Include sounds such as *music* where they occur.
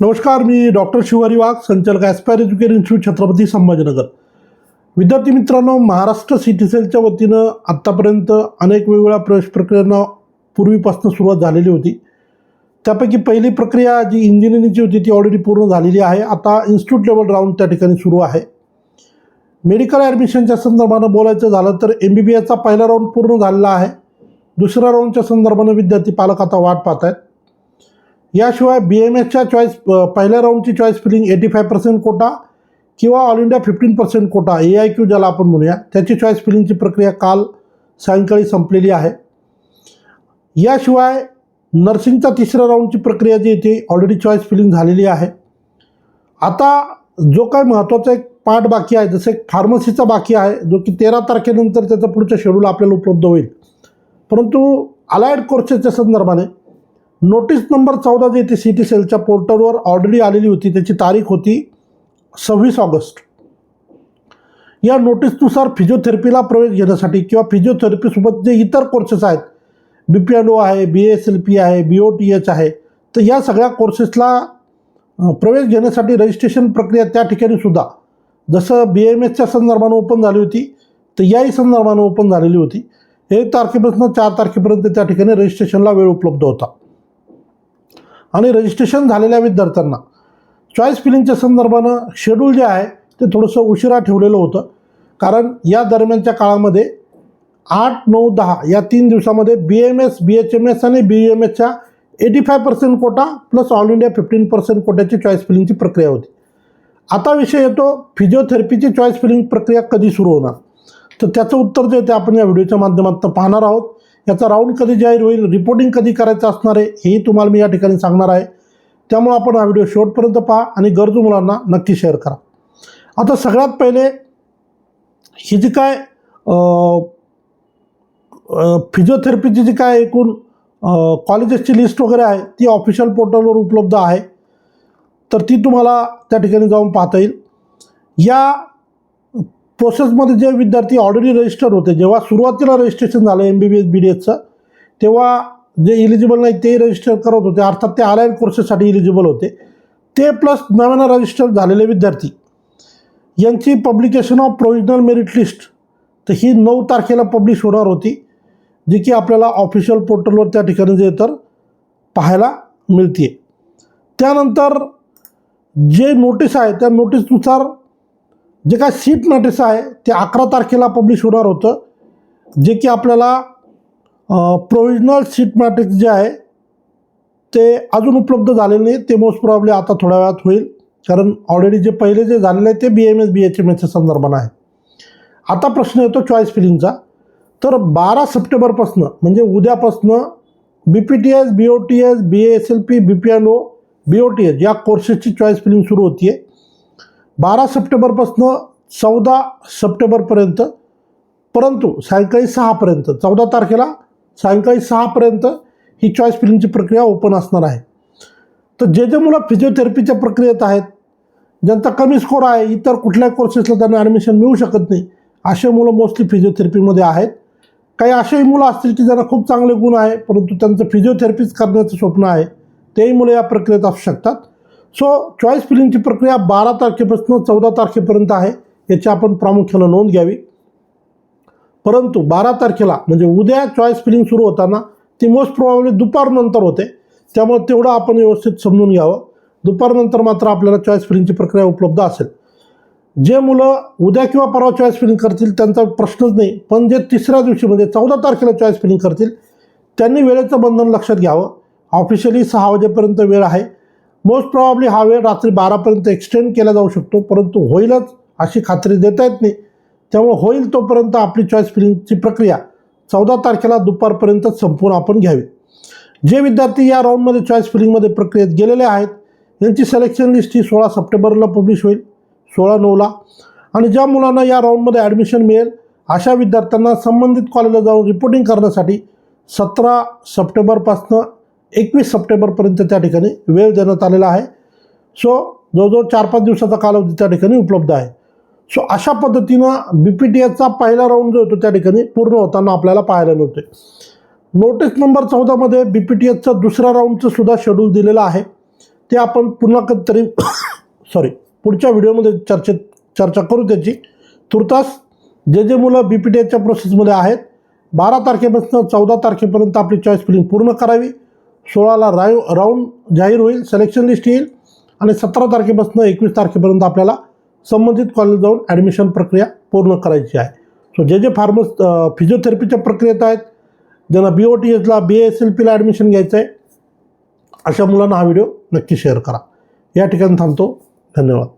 नमस्कार मी डॉक्टर शिवारी वाघ संचालक aspire education institute Chhatrapati Sambhajinagar. विद्यार्थी मित्रांनो महाराष्ट्र सिटी सेलच्या वतीनं आत्तापर्यंत अनेक वेगवेगळ्या प्रवेश प्रक्रियांना पूर्वीपासून सुरुवात झालेली होती. त्यापैकी पहिली प्रक्रिया जी इंजिनिअरिंगची होती ती ऑलरेडी पूर्ण झालेली आहे. आता इन्स्टिट्यूट लेवल राऊंड त्या ठिकाणी सुरू आहे. मेडिकल ॲडमिशनच्या संदर्भानं बोलायचं झालं तर एम बी बी एसचा पहिला राऊंड पूर्ण झालेला आहे. दुसऱ्या राऊंडच्या संदर्भानं विद्यार्थी पालक आता वाट पाहत आहेत याशिवाय बी एम एसच्या चॉईस पहिल्या राऊंडची choice filling eighty five percent quota किंवा all India fifteen percent quota A I Q ज्याला आपण म्हणूया त्याची चॉईस फिलिंगची प्रक्रिया काल सायंकाळी संपलेली आहे. याशिवाय नर्सिंगचा तिसऱ्या राऊंडची प्रक्रिया जी आहे ती ऑलरेडी चॉईस फिलिंग झालेली आहे. आता जो काय महत्त्वाचा एक पार्ट बाकी आहे जसं एक फार्मसीचा बाकी आहे जो की तेरा तारखेनंतर त्याचं पुढचं शेड्यूल आपल्याला उपलब्ध होईल. परंतु अलाइड कोर्सेसच्या संदर्भाने नोटीस नंबर चौदा जे ती सी टी सेलच्या पोर्टलवर ऑलरेडी आलेली होती त्याची तारीख होती सव्वीस ऑगस्ट. या नोटीसनुसार फिजिओथेरपीला प्रवेश घेण्यासाठी किंवा फिजिओथेरपीसोबत जे इतर कोर्सेस आहेत बी पी एन ओ आहे बी एस एल पी आहे बी ओ टी एच आहे तर या सगळ्या कोर्सेसला प्रवेश घेण्यासाठी रजिस्ट्रेशन प्रक्रिया त्या ठिकाणी सुद्धा जसं बी एम एसच्या संदर्भानं ओपन झाली होती तर याही संदर्भानं ओपन झालेली होती. एक तारखेपासून चार तारखेपर्यंत त्या ठिकाणी रजिस्ट्रेशनला वेळ उपलब्ध होता. आणि रजिस्ट्रेशन झालेल्या विद्यार्थ्यांना. चॉईस फिलिंगच्या संदर्भानं शेड्यूल जे आहे ते थोडंसं उशिरा ठेवलेलं होतं. कारण या दरम्यानच्या काळामध्ये आठ नऊ दहा या तीन दिवसामध्ये B M S B H M S आणि बी एम एसच्या eighty five percent quota plus all India fifteen percent कोट्याची choice फिलिंगची प्रक्रिया होती. आता विषय येतो फिजिओथेरपीची चॉईस फिलिंग प्रक्रिया कधी सुरू होणार? तर त्याचं उत्तर जे ते आपण या व्हिडिओच्या माध्यमातून पाहणार आहोत. याचा राऊंड कधी जाहीर होईल रिपोर्टिंग कधी करायचं असणार आहे हेही तुम्हाला मी या ठिकाणी सांगणार आहे. त्यामुळे आपण हा व्हिडिओ शेवटपर्यंत पहा आणि गरजू मुलांना नक्की शेअर करा. आता सगळ्यात पहिले ही जी काय फिजिओथेरपीची जी काय एकूण कॉलेजेसची लिस्ट वगैरे आहे ती ऑफिशियल पोर्टलवर उपलब्ध आहे. तर ती तुम्हाला त्या ठिकाणी जाऊन पाहता येईल. या प्रोसेसमध्ये जे विद्यार्थी ऑलरेडी रजिस्टर होते जेव्हा सुरुवातीला रजिस्ट्रेशन झालं M B B S B D एसचं तेव्हा जे इलिजिबल नाही ते रजिस्टर करत होते. अर्थात ते आलायन कोर्सेससाठी इलिजिबल होते. ते प्लस नव्यानं रजिस्टर झालेले विद्यार्थी. यांची publication of provisional merit list तर ही नऊ तारखेला पब्लिश होणार होती जी की आपल्याला ऑफिशियल पोर्टलवर त्या ठिकाणी जे तर पाहायला मिळते त्यानंतर जे नोटीस आहे त्या नोटीसनुसार जे काय सीट नोटीस आहे ते अकरा तारखेला पब्लिश होणार होतं. जे की आपल्याला प्रोविजनल सीट मॅट्रिक्स जे आहे ते अजून उपलब्ध झालेले नाही. ते मोस्ट प्रॉब्ली आता थोड्या वेळात होईल. कारण ऑलरेडी जे पहिले जे झालेले आहे ते B M S B H M एसच्या संदर्भानं आहे. आता प्रश्न येतो चॉईस फिलिंगचा तर बारा सप्टेंबरपासनं म्हणजे उद्यापासनं B P T S B O T S B S L P B P L O B O T S या कोर्सेसची चॉईस फिलिंग सुरू होती आहे बारा सप्टेंबरपासनं चौदा सप्टेंबरपर्यंत परंतु सायंकाळी सहापर्यंत चौदा तारखेला सायंकाळी सहापर्यंत ही चॉईस फिलिंगची प्रक्रिया ओपन असणार आहे. तर जे जे मुलं फिजिओथेरपीच्या प्रक्रियेत आहेत ज्यांचा कमी स्कोर आहे इतर कुठल्याही कोर्सेसला त्यांना ॲडमिशन मिळू शकत नाही असे मुलं मोस्टली फिजिओथेरपीमध्ये आहेत. काही असेही मुलं असतील की ज्यांना खूप चांगले गुण आहे परंतु त्यांचं फिजिओथेरपीच करण्याचं स्वप्न आहे तेही मुलं या प्रक्रियेत असू शकतात. सो चॉईस फिलिंगची प्रक्रिया बारा तारखेपासून चौदा तारखेपर्यंत आहे. याची आपण प्रामुख्यानं नोंद घ्यावी. परंतु बारा तारखेला म्हणजे उद्या चॉईस फिलिंग सुरू होताना ती मोस्ट प्रॉब्ली दुपारनंतर होते. त्यामुळे तेवढं आपण व्यवस्थित समजून घ्यावं. दुपारनंतर मात्र आपल्याला चॉईस फिलिंगची प्रक्रिया उपलब्ध असेल. जे मुलं उद्या किंवा परवा चॉईस फिलिंग करतील त्यांचा प्रश्नच नाही. पण जे तिसऱ्या दिवशी म्हणजे चौदा तारखेला चॉईस फिलिंग करतील त्यांनी वेळेचं बंधन लक्षात घ्यावं. ऑफिशियली सहा वाजेपर्यंत वेळ आहे. मोस्ट प्रॉब्ली हा वेळ रात्री बारापर्यंत एक्सटेंड केला जाऊ शकतो परंतु होईलच अशी खात्री देता येत नाही. त्यामुळे होईल तोपर्यंत आपली चॉईस फिलिंगची प्रक्रिया चौदा तारखेला दुपारपर्यंत संपूर्ण आपण घ्यावी. जे विद्यार्थी या राऊंडमध्ये चॉईस फिलिंगमध्ये प्रक्रियेत गेलेले आहेत यांची सिलेक्शन लिस्ट ही सोळा सप्टेंबरला पब्लिश होईल सोळा नऊला. आणि ज्या मुलांना या राऊंडमध्ये ॲडमिशन मिळेल अशा विद्यार्थ्यांना संबंधित कॉलेजला जाऊन रिपोर्टिंग करण्यासाठी सतरा सप्टेंबरपासनं एकवीस सप्टेंबरपर्यंत त्या ठिकाणी वेळ देण्यात आलेला आहे. सो जवळजवळ चार पाच दिवसाचा कालावधी त्या ठिकाणी उपलब्ध आहे. सो अशा पद्धतीनं बी पी टी एचा पहिला राऊंड जो होतो त्या ठिकाणी पूर्ण होताना आपल्याला पाहायला मिळतोय. नोटीस नंबर चौदामध्ये बी पी टी एचचा दुसऱ्या राऊंडचं सुद्धा शेड्यूल दिलेलं आहे. ते आपण पुन्हा कधीतरी *coughs* सॉरी पुढच्या व्हिडिओमध्ये चर्चेत चर्चा करू त्याची. तुर्तास जे जे मुलं बी पी टी एचच्या प्रोसेसमध्ये आहेत बारा तारखेपासून चौदा तारखेपर्यंत आपली चॉईस फिलिंग पूर्ण करावी. सोळाला राय राऊंड जाहीर होईल सिलेक्शन लिस्ट येईल आणि सतरा तारखेपासून एकवीस तारखेपर्यंत आपल्याला संबंधित कॉलेज जाऊन ॲडमिशन प्रक्रिया पूर्ण करायची आहे. सो जे जे फार्मस फिजिओथेरपीच्या प्रक्रियेत आहेत ज्यांना बी ओ टी एसला बी एस एल पीला ॲडमिशन घ्यायचं आहे अशा मुलांना हा व्हिडिओ नक्की शेअर करा. या ठिकाणी थांबतो. धन्यवाद.